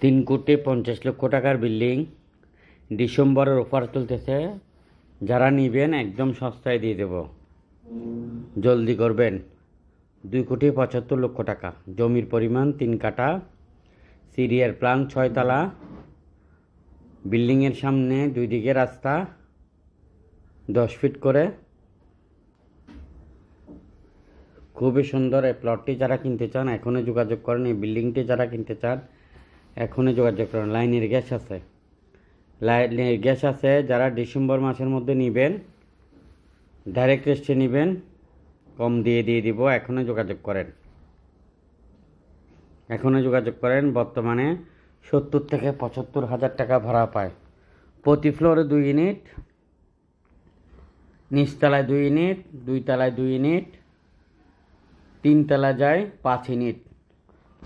তিন কোটি পঞ্চাশ লক্ষ টাকার বিল্ডিং ডিসেম্বরের অফার চলতেছে যারা নিবেন, একদম সস্তায় দিয়ে দেব। জলদি করবেন। দুই কোটি পঁচাত্তর লক্ষ টাকা। জমির পরিমাণ তিন কাটা সিরিয়ার প্ল্যান ছয়তলা বিল্ডিংয়ের সামনে দুই দিকে রাস্তা। দশ ফিট করে। খুবই সুন্দর এই প্লটটি যারা কিনতে চান, এখনই যোগাযোগ করেন। এই বিল্ডিংটি যারা কিনতে চান এখনই যোগাযোগ করেন। লাইনের গ্যাস আছে। লাইনের গ্যাস আছে, যারা ডিসেম্বর মাসের মধ্যে নেবেন ডাইরেক্ট রেস্টে নেবেন, কম দিয়ে দিয়ে দিব, এখনই যোগাযোগ করেন। এখনই যোগাযোগ করেন, বর্তমানে সত্তর থেকে পঁচাত্তর হাজার টাকা ভাড়া পায়। প্রতি ফ্লোরে দুই ইউনিট নিচতলায় দুই ইউনিট দুই তলায় দুই ইউনিট তিনতলা যায় পাঁচ ইউনিট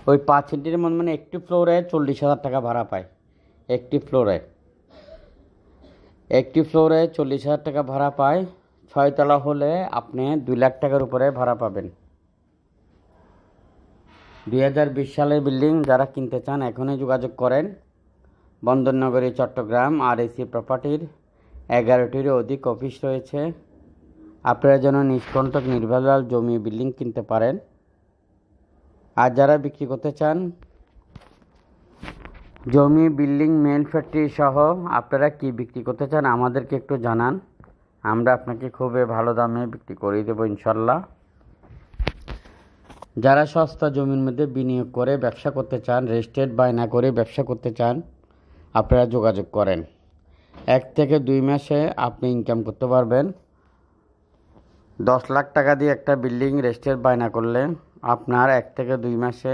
ওই পাঁচ ইউনিটের মধ্যে মানে একটি ফ্লোরে চল্লিশ হাজার টাকা ভাড়া পায়। একটি ফ্লোরে একটি ফ্লোরে চল্লিশ হাজার টাকা ভাড়া পায়। ছয়তলা হলে আপনি দুই লাখ টাকার উপরে ভাড়া পাবেন। দুই হাজার বিশ সালের বিল্ডিং যারা কিনতে চান, এখনই যোগাযোগ করেন। বন্দরনগরী, চট্টগ্রাম, আর এসি প্রপার্টির এগারোটিরও অধিক অফিস রয়েছে। আপনারা যেন নিষ্কণ্টক নির্ভেজাল জমি বিল্ডিং কিনতে পারেন। আর যারা বিক্রি করতে চান, জমি, বিল্ডিং মেল ফ্যাক্টরি সহ আপনারা কি বিক্রি করতে চান আমাদেরকে একটু জানান। আমরা আপনাকে খুবই ভালো দামে বিক্রি করে দেবো ইনশাল্লাহ যারা সস্তা জমির মধ্যে বিনিয়োগ করে ব্যবসা করতে চান রেজিস্ট্রেড বায়না করে ব্যবসা করতে চান, আপনারা যোগাযোগ করেন। এক থেকে দুই মাসে আপনি ইনকাম করতে পারবেন। দশ লাখ টাকা দিয়ে একটা বিল্ডিং রেজিস্ট্রেড বায়না করলে আপনার এক থেকে দুই মাসে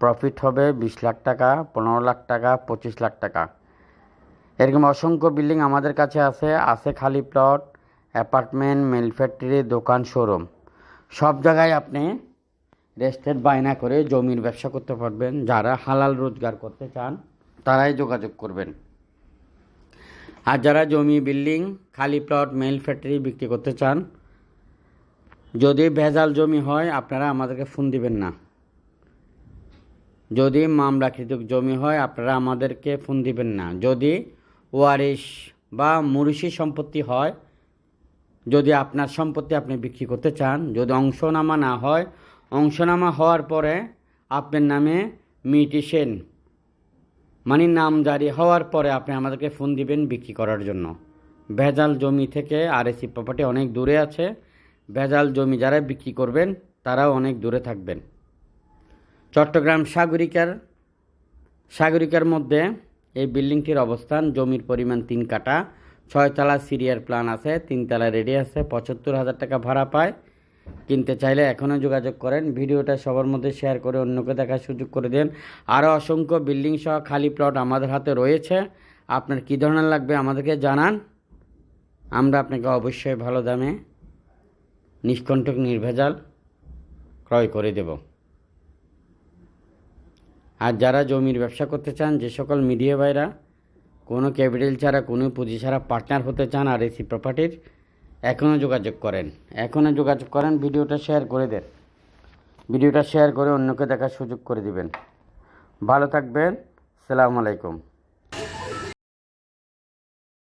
প্রফিট হবে বিশ লাখ টাকা, পনেরো লাখ টাকা, পঁচিশ লাখ টাকা। এরকম অসংখ্য বিল্ডিং আমাদের কাছে আছে। আছে খালি প্লট অ্যাপার্টমেন্ট মেল ফ্যাক্টরি দোকান শোরুম সব জায়গায় আপনি রেস্টেড বায়না করে জমির ব্যবসা করতে পারবেন। যারা হালাল রোজগার করতে চান, তারাই যোগাযোগ করবেন। আর যারা জমি বিল্ডিং খালি প্লট মেল ফ্যাক্টরি বিক্রি করতে চান যদি ভেজাল জমি হয়, আপনারা আমাদেরকে ফোন দিবেন না। যদি মামলাকৃত জমি হয়, আপনারা আমাদেরকে ফোন দিবেন না। যদি ওয়ারিশ বা মুরিশি সম্পত্তি হয়, যদি আপনার সম্পত্তি আপনি বিক্রি করতে চান, যদি অংশনামা না হয়, অংশনামা হওয়ার পরে আপনার নামে মিটিশন মানে নাম জারি হওয়ার পরে আপনি আমাদেরকে ফোন দিবেন বিক্রি করার জন্য। ভেজাল জমি থেকে আর এসি প্রপার্টি অনেক দূরে আছে। ভেজাল জমি যারা বিক্রি করবেন, তারাও অনেক দূরে থাকবেন। চট্টগ্রাম সাগরিকার সাগরিকার মধ্যে এই বিল্ডিংটির অবস্থান, জমির পরিমাণ তিন কাটা ছয়তলা সিরিয়ার প্ল্যান আছে, তিনতলা রেডি আছে, পঁচাত্তর হাজার টাকা ভাড়া পায়। কিনতে চাইলে এখনও যোগাযোগ করেন, ভিডিওটা সবার মধ্যে শেয়ার করে অন্যকে দেখার সুযোগ করে দেন। আরও অসংখ্য বিল্ডিং সহ খালি প্লট আমাদের হাতে রয়েছে। আপনার কী ধরনের লাগবে আমাদেরকে জানান। আমরা আপনাকে অবশ্যই ভালো দামে নিষ্কণ্টক নির্ভেজাল ক্রয় করে দেব। আর যারা জমির ব্যবসা করতে চান, যে সকল মিডিয়া ভাইরা, কোনো ক্যাপিটাল ছাড়া, কোনো পুঁজি ছাড়া পার্টনার হতে চান আর এসি প্রপার্টির, এখনও যোগাযোগ করেন। এখনও যোগাযোগ করেন, ভিডিওটা শেয়ার করে দেন। ভিডিওটা শেয়ার করে অন্যকে দেখার সুযোগ করে দিবেন। ভালো থাকবেন। সালামু আলাইকুম।